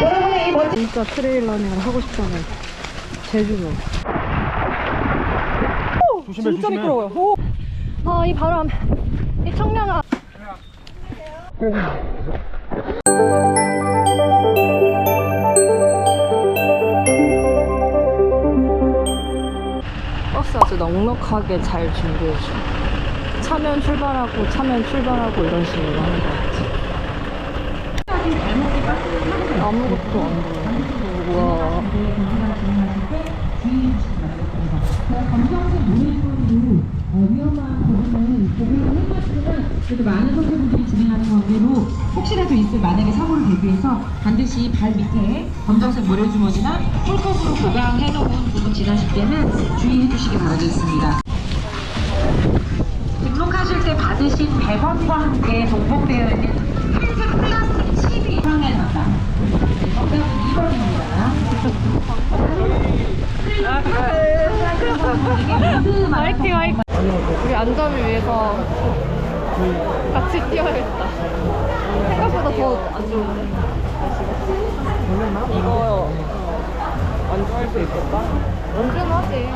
여러분의 이 멋진 진짜 트레일러닝을 하고 싶다면 제주도. 조심해 진짜 미끄러워요. 오. 아, 이 바람. 이 청량함. 버스 아주 넉넉하게 잘 준비해줘. 차면 출발하고, 차면 출발하고 이런 식으로 하는 것 같아. 아무것도 안 보여. 우와. 검정색 어, 위험한 부분은 고객을 해봤지만 그래도 많은 선생님들이 진행하는 관계로 혹시라도 있을 만약에 사고를 대비해서 반드시 발 밑에 검정색 모래주머니나 꿀컵으로 보강해 놓은 부분 지나실 때는 주의해 주시기 바라겠습니다. 등록하실 때 받으신 100원과 함께 동봉되어 있는 흰색 플라스틱 칩이 사용해 놨다. 정답은 2번입니다. 화이팅 화이팅 우리 안전을 위해서 같이 뛰어야겠다 생각보다 더 안 좋은데 이거 완주할 수 있을까? 완주하지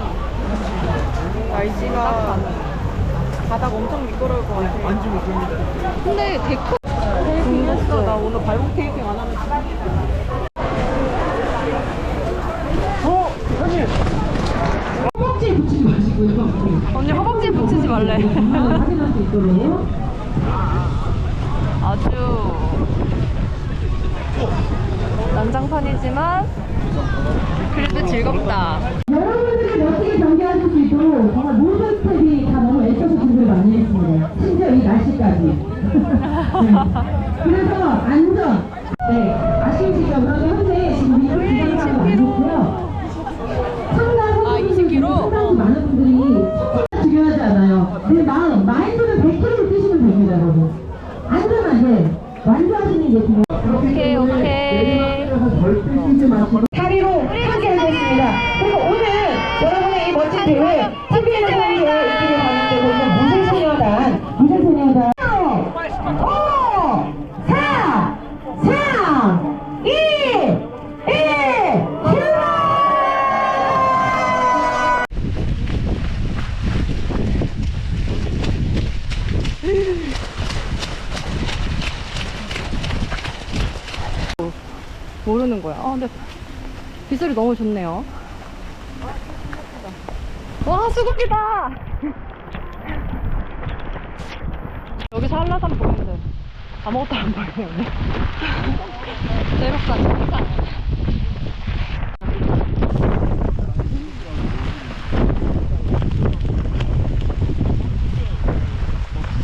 날씨가 바닥 엄청 미끄러울 것 같아 앉으면 됩니다. 근데 데크 했어 나 오늘 발목 테이핑 안 하면 어, 형님. 허벅지에 붙이지 마시고요. 언니 허벅지에 붙이지 말래 정말 확인할 수 있도록. 아주 난장판이지만 그래도 즐겁다. 여러분들이 멋지게 경기하실 수 있도록 정말 모든 스텝이 다 너무 애써서 준비를 많이 했습니다. 심지어 이 날씨까지. 네. 그래 모르는 거야. 아, 근데 빗소리 너무 좋네요. 와, 수국이다! 여기서 한라산 보이는데 아무것도 안 보이네요. 내륙산.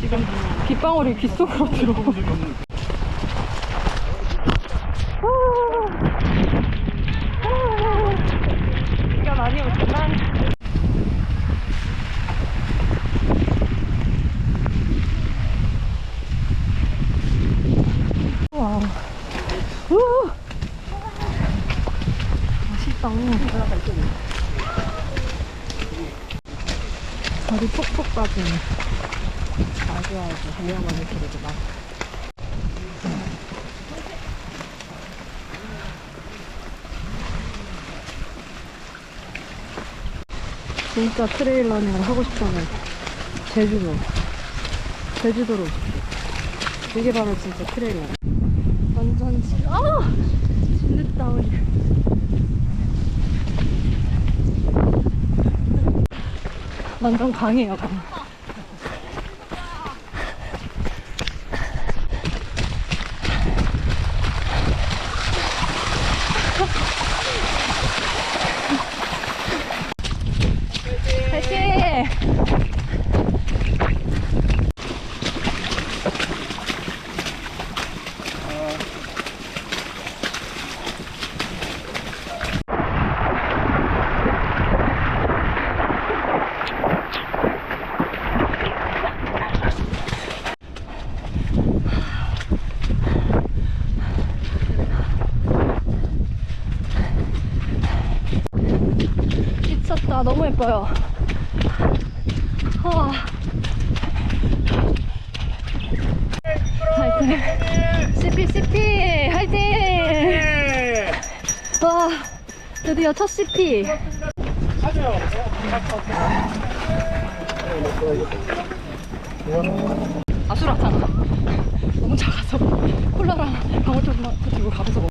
지금 빗방울이 귀 속으로 들어오고 비가 많이 오지만 와 우! 맛있 다 다리 톡톡 빠지네 아주 아주 위험하게 그러지 마 진짜 트레일 러닝을 하고 싶다면 제주도 제주도로 이게 바로 진짜 트레일러 완전 지 아! 진흙 다운이 완전 강해요 강 다시 너무 예뻐요 와. 화이팅 CP CP 화이팅 와, 드디어 첫 CP. 아수라장. 너무 작아서 콜라랑 방울토마토 들고 가면서드를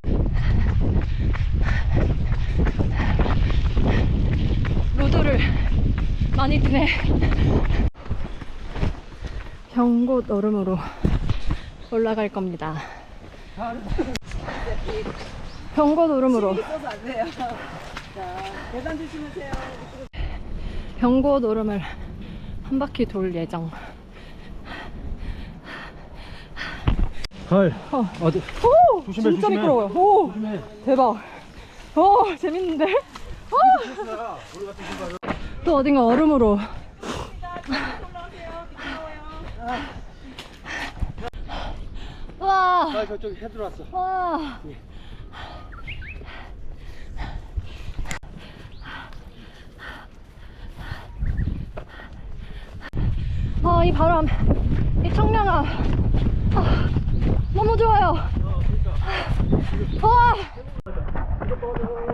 많이 뛰네. 경곳 얼음으로 올라갈 겁니다. 경곳 오름으로. 경곳 오름을 한 바퀴 돌 예정. 헐. 어. 어디? 오! 조심해, 진짜 조심해. 미끄러워요. 오! 대박. 오, 재밌는데? 아! 또 어딘가 얼음으로. 와! 아 저쪽 해 들어왔어. 와. 아, 이 바람, 이 청량함. 아, 너무 좋아요. 와!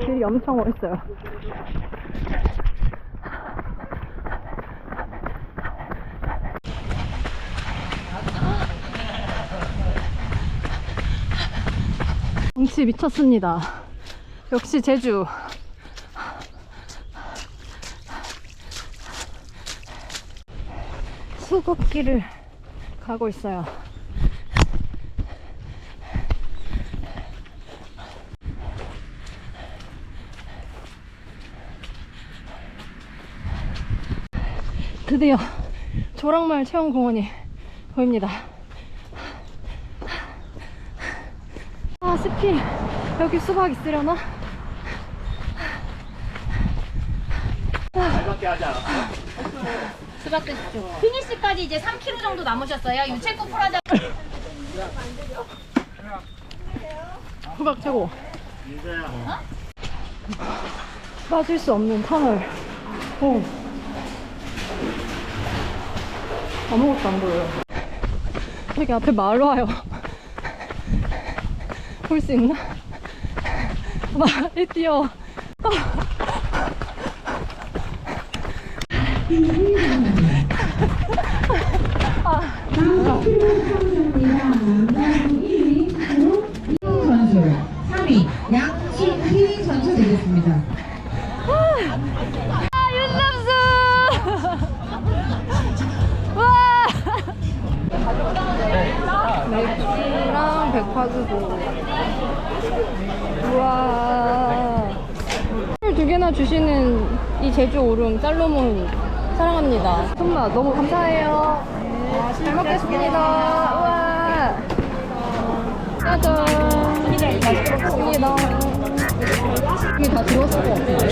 길이 엄청 멋있어요. 경치 미쳤습니다. 역시 제주. 수국길을 가고 있어요. 드디어 조랑말 체험공원이 보입니다. 스피. 여기 수박 있으려나? 피니시까지 이제 3km 정도 남으셨어요. 유채꽃 풀하자. 수박 최고. 빠질 수 없는 터널. 오. 아무것도 안 보여요. 저기 앞에 말 와요. 볼 수 있나? 말이 뛰어. 선 백화주도. 우와. 술두 개나 주시는 이 제주 오름 살로몬 사랑합니다. 손맛 너무 감사해요. 잘 먹겠습니다. 우와. 짜잔. 맛있게 먹습니다. 이게 다 들었을 것 같은데?